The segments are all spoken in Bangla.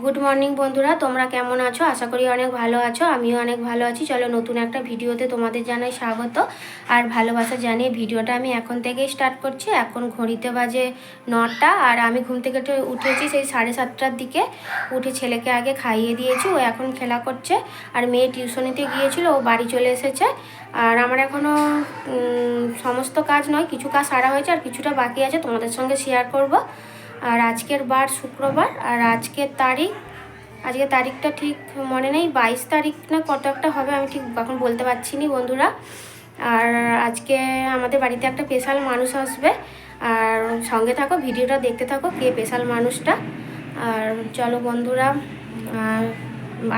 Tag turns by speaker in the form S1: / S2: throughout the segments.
S1: গুড মর্নিং বন্ধুরা। তোমরা কেমন আছো? আশা করি অনেক ভালো আছো। আমিও অনেক ভালো আছি। চলো নতুন একটা ভিডিওতে তোমাদের জানাই স্বাগত। আর ভালোবাসা জানিয়ে ভিডিওটা আমি এখন থেকেই স্টার্ট করছি। এখন ঘড়িতে বাজে নটা। আর আমি ঘুম থেকে উঠে- উঠেছি সেই সাড়ে সাতটার দিকে। উঠে ছেলেকে আগে খাইয়ে দিয়েছি। ও এখন খেলা করছে। আর মেয়ে টিউশনিতে গিয়েছিল। ও বাড়ি চলে এসেছে। আর আমার এখনও সমস্ত কাজ নয়। কিছু কাজ সারা হয়েছে। আর কিছুটা বাকি আছে। তোমাদের সঙ্গে শেয়ার করব। আর আজকের বার শুক্রবার, আর আজকের তারিখ, আজকের তারিখটা ঠিক মনে নেই, বাইশ তারিখ না কত একটা হবে আমি ঠিক এখন বলতে পারছি নি বন্ধুরা। আর আজকে আমাদের বাড়িতে একটা স্পেশাল মানুষ আসবে, আর সঙ্গে থাকো, ভিডিওটা দেখতে থাকো কে স্পেশাল মানুষটা। আর চলো বন্ধুরা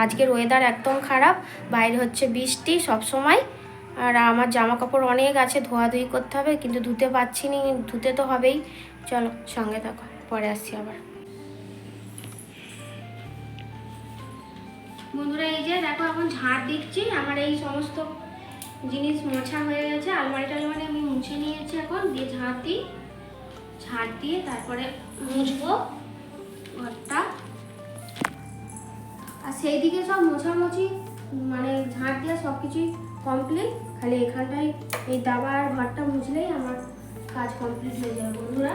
S1: আজকের ওয়েদার একদম খারাপ, বাইরে হচ্ছে বৃষ্টি সব সময়, আর আমার জামা কাপড় অনেক আছে, ধোয়াধুয়ি করতে হবে, কিন্তু ধুতে পারছি নি, ধুতে তো হবেই। চলো সঙ্গে থাকো। পরে আসছি আবার। বন্ধুরা, এই যে দেখো, এখন ঝাড় দিচ্ছি। আমার এই সমস্ত জিনিস মোছা হয়ে গেছে। আলমারি টালমারি আমি মুছে নিয়েছি এখন। দিয়ে ঝাড় দিই। ঝাড় দিয়ে তারপরে মুছবো ঘরটা। আর সেই দিকে সব মোছামুছি মানে ঝাড় দিয়ে সব কিছুই কমপ্লিট খালি এখানটায় এই দাবা আর ঘরটা মুছলেই আমার কাজ কমপ্লিট হয়ে যাবে, বন্ধুরা।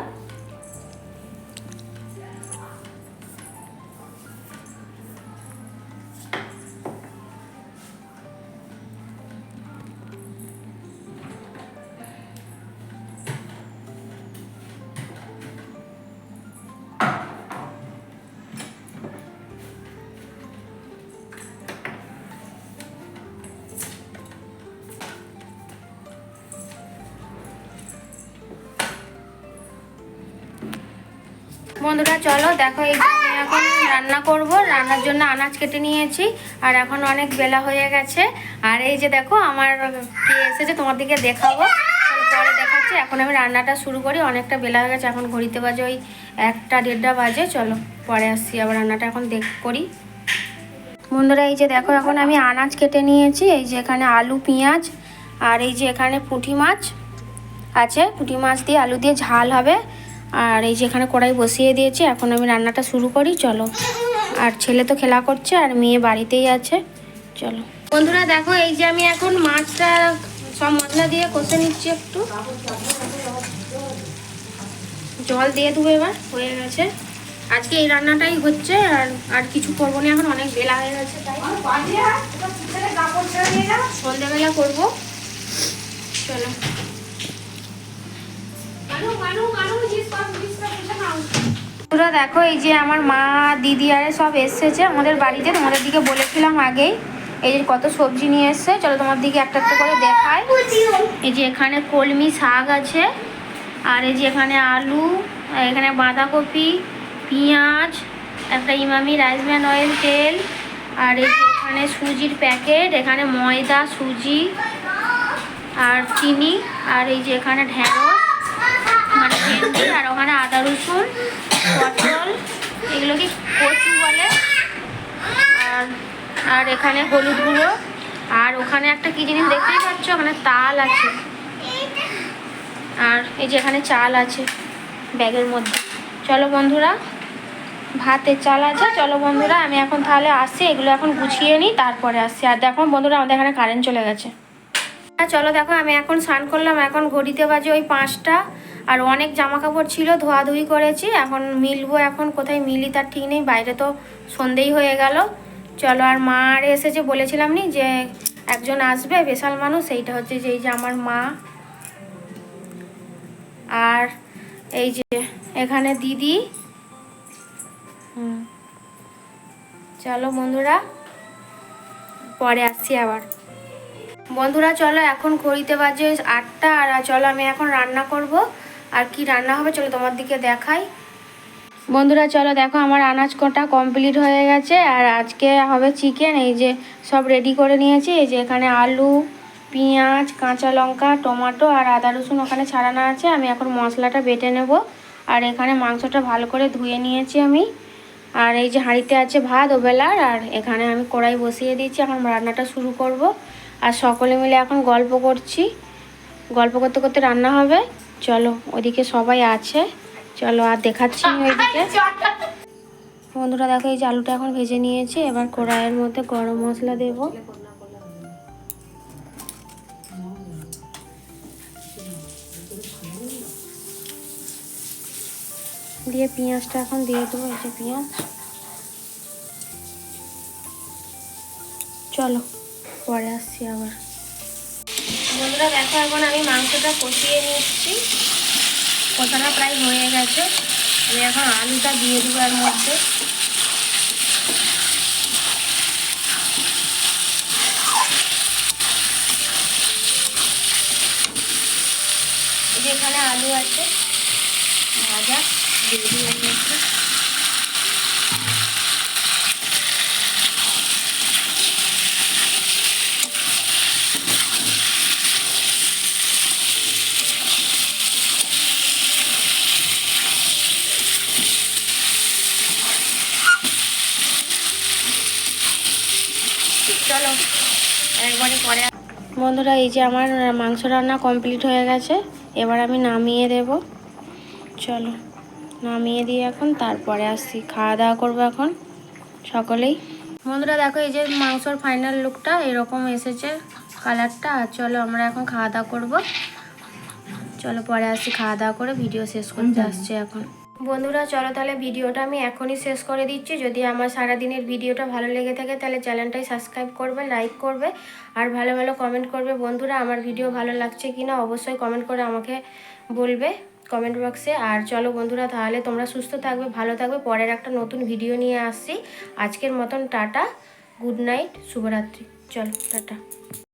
S1: বন্ধুরা চলো দেখো এই যে আমি এখন রান্না করব। রান্নার জন্য আনাজ কেটে নিয়েছি আর এখন অনেক বেলা হয়ে গেছে। আর এই যে দেখো আমার কে এসেছে তোমার দিকে দেখাবো পরে দেখাচ্ছি। এখন আমি রান্নাটা শুরু করি। অনেকটা বেলা হয়ে গেছে এখন ঘড়িতে বাজে ওই একটা দেড়টা বাজে। চলো পরে আসছি আবার রান্নাটা এখন দেখ করি। বন্ধুরা এই যে দেখো এখন আমি আনাজ কেটে নিয়েছি। এই যে এখানে আলু পেঁয়াজ আর এই যে এখানে পুঁটি মাছ আছে। পুঁটি মাছ দিয়ে আলু দিয়ে ঝাল হবে। আর এই যে এখানে কড়াই বসিয়ে দিয়েছি, এখন আমি রান্নাটা শুরু করি, চলো। আর ছেলে তো খেলা করছে, আর মেয়ে বাড়িতেই আছে, চলো। বন্ধুরা, দেখো, এই যে আমি এখন মাছটা সব মশলা দিয়ে কষে নিচ্ছি একটু। জল দিয়ে দেবো এবার, হয়ে গেছে। আজকে এই রান্নাটাই হচ্ছে, আর আর কিছু করব না, এখন অনেক বেলা হয়ে গেছে তাই। সন্ধ্যেবেলা করব। চলো। দেখো এই যে আমার মা, দিদি আরে সব এসেছে আমাদের বাড়িতে। তোমাদের দিকে বলেছিলাম আগেই, এই যে কত সবজি নিয়ে এসছে। চলো তোমার দিকে একটা একটা করে দেখায় এই যে এখানে কলমি শাক আছে, আর এই যে এখানে আলু, এখানে বাঁধাকপি, পেঁয়াজ, একটা ইমামি রাইস ব্র্যান অয়েল তেল, আর এই যে এখানে সুজির প্যাকেট, এখানে ময়দা, সুজি, আর চিনি, আর এই যে এখানে ঢেঁড়স। ভেন্ডি আর ওখানে আদা রসুন, পটল, এগুলো কি কচু বলে? আর আর এখানে হলুদ গুঁড়ো। আর ওখানে একটা কি জিনিস দেখতেই পাচ্ছ? ওখানে তাল আছে। আর এই যে এখানে চাল আছে ব্যাগের মধ্যে। চলো বন্ধুরা ভাতের চাল আছে। চলো বন্ধুরা, আমি এখন তাহলে আসছি এগুলো এখন গুছিয়ে নিই, তারপরে আসছি আর দেখো বন্ধুরা, আমাদের এখানে কারেন্ট চলে গেছে। হ্যাঁ চলো দেখো, আমি এখন স্নান করলাম। এখন ঘড়িতে বাজে ওই পাঁচটা। আর অনেক জামা কাপড় ছিল, ধোয়াধুয়ি করেছি। এখন মিলবো এখন, কোথায় মিলি তার ঠিক নেই, বাইরে তো সন্ধেই হয়ে গেল। চলো, আর মা আর এসেছে, বলেছিলাম নি যে একজন আসবে, বিশাল মানুষ এইটা হচ্ছে যে এই যে আমার মা। আর এই যে এখানে দিদি। হুম। চলো বন্ধুরা, পরে আসছি আবার। বন্ধুরা, চলো এখন ঘড়িতে বাজে আটটা, আর চলো আমি এখন রান্না করব। আর কি রান্না হবে, চলো তোমার দিকে দেখাই। বন্ধুরা, চলো দেখো আমার আনাজ কটা কমপ্লিট হয়ে গেছে। আর আজকে হবে চিকেন এই যে সব রেডি করে নিয়েছি। এই যে এখানে আলু, পেঁয়াজ, কাঁচা লঙ্কা টমেটো আর আদা রসুন ওখানে ছাড়ানো আছে। আমি এখন মশলাটা বেটে নেব। আর এখানে মাংসটা ভালো করে ধুয়ে নিয়েছি আমি। আর এই যে হাঁড়িতে আছে ভাত ওবেলার, আর এখানে আমি কড়াই বসিয়ে দিয়েছি। এখন রান্নাটা শুরু করব। আর সকলে মিলে এখন গল্প করছি। গল্প করতে করতে রান্না হবে। চলো, ওইদিকে সবাই আছে। চলো, আর দেখাচ্ছি ওইদিকে। বন্ধুরা, দেখো, এই যে আলুটা এখন ভেজে নিয়েছি। এবার কড়াইয়ের মধ্যে গরম মশলা দেবো। দিয়ে পেঁয়াজটা এখন দিয়ে দেবো, এই যে পেঁয়াজ। চলো, পরে আসছি আবার। বন্ধুরা দেখো, এখন আমি মাংসটা কষিয়ে নিচ্ছি। কষানো প্রায় হয়ে গেছে। আমি এখন আলুটা দিয়ে দেবো এর মধ্যে। এখানে আলু আছে, ভাজা, দিয়ে দিই চলো একবারে পরে বন্ধুরা এই যে আমার মাংস রান্না কমপ্লিট হয়ে গেছে। এবার আমি নামিয়ে দেব। চলো নামিয়ে দিয়ে এখন তারপরে আসছি। খাওয়া দাওয়া করব এখন সকলেই। বন্ধুরা দেখো এই যে মাংসর ফাইনাল লুকটা এরকম এসেছে কালারটা আর চলো আমরা এখন খাওয়া দাওয়া করব। চলো পরে আসছি খাওয়া দাওয়া করে ভিডিও শেষ করতে আসছে এখন। বন্ধুরা, চলো তাহলে ভিডিওটা আমি এখনই শেষ করে দিচ্ছি। যদি আমার সারাদিনের ভিডিওটা ভালো লেগে থাকে, তাহলে চ্যানেলটাই সাবস্ক্রাইব করবে, লাইক করবে, আর ভালো ভালো কমেন্ট করবে। বন্ধুরা, আমার ভিডিও ভালো লাগছে কি না, অবশ্যই কমেন্ট করে আমাকে বলবে কমেন্ট বক্সে। আর চলো বন্ধুরা, তাহলে তোমরা সুস্থ থাকবে, ভালো থাকবে। পরের একটা নতুন ভিডিও নিয়ে আসছি। আজকের মতন টাটা, গুড নাইট, শুভরাত্রি। চলো, টাটা।